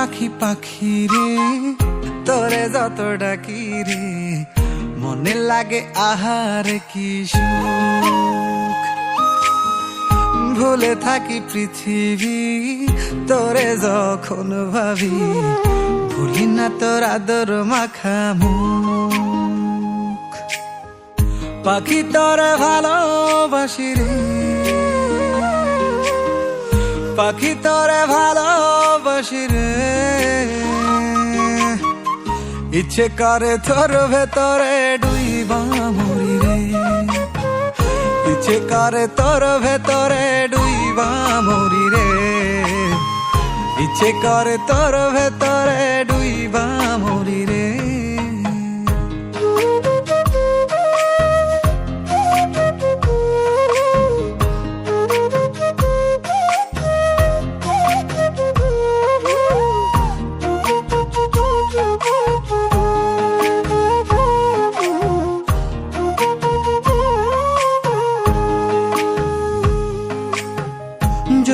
পাখি পাখি রে, তোরে যত ডাকি রে, মনে লাগে আহার কি ভুলে থাকি পৃথিবী, তোরে যখন ভাবি, ভুলি না তোর আদর মাখা মুখ। পাখি তোরে ভালোবাসি রে, পাখি তোরে ভালোবাসি ইচ্ছে করে তোর ভেতরে ডুইবা মরি রে। ইচ্ছে করে তোর ভেতরে ডুইবা মরি রে। ইচ্ছে করে তোর ভেতরে ডুইবা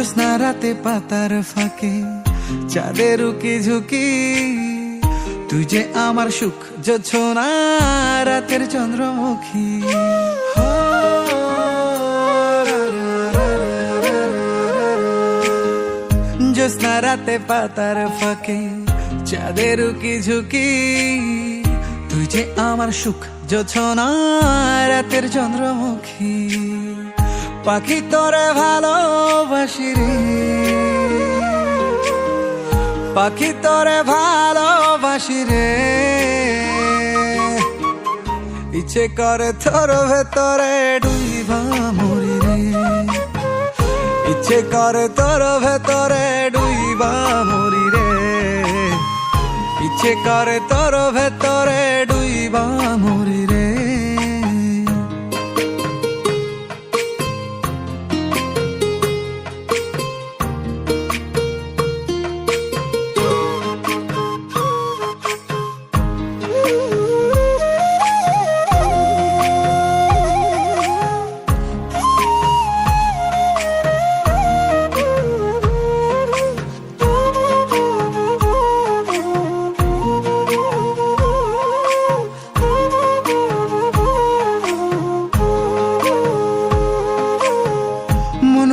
জ্যোৎস্না রাতে পাতার ফাঁকে চাঁদের উকি ঝুঁকি। তুই যে আমার সুখ যোছনা রাতের চন্দ্রমুখী। জ্যোৎস্না রাতে পাতার ফাঁকে চাঁদের উকি ঝুঁকি। তুই যে আমার সুখ যোছনা রাতের চন্দ্রমুখী। পাখি তোরে ভালোবাসি রে। পাখি তোরে ভালোবাসি রে। ইচ্ছে করে তোর ভেতরে ডুইবা মরি রে। ইচ্ছে করে তোর ভেতরে ডুইবা মরি রে। ইচ্ছে করে তোর ভেতরে ডুইবা মরি রে।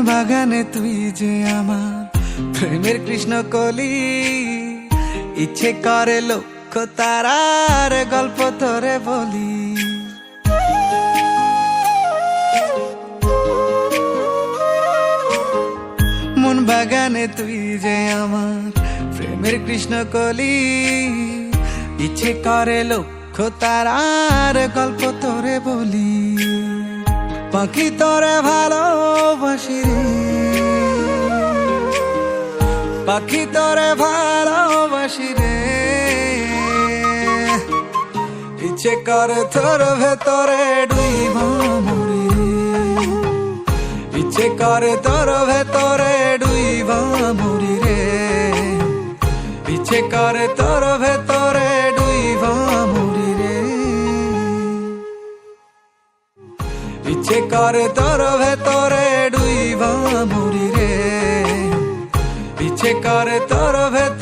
বাগানে তুই যে আমার প্রেমের কৃষ্ণ কলি, ইচ্ছে করে লক্ষ তারার গল্প তোরে বলি। মন বাগানে তুই যে আমার প্রেমের কৃষ্ণ কলি, ইচ্ছে করে লক্ষ তারার গল্প তোরে বলি। পাখি তোরে ভালোবাসি রে। পাখি তোরে ভালোবাসি রে। ইচ্ছে করে তোর ভেতরে ডুইবা ইচ্ছে করে তোর ভেতরে ডুইবা মরি রে। ইচ্ছে করে ইচ্ছে করে তোর ভেতরে ডুইবা মরি রে। ইচ্ছে করে তোর ভেতরে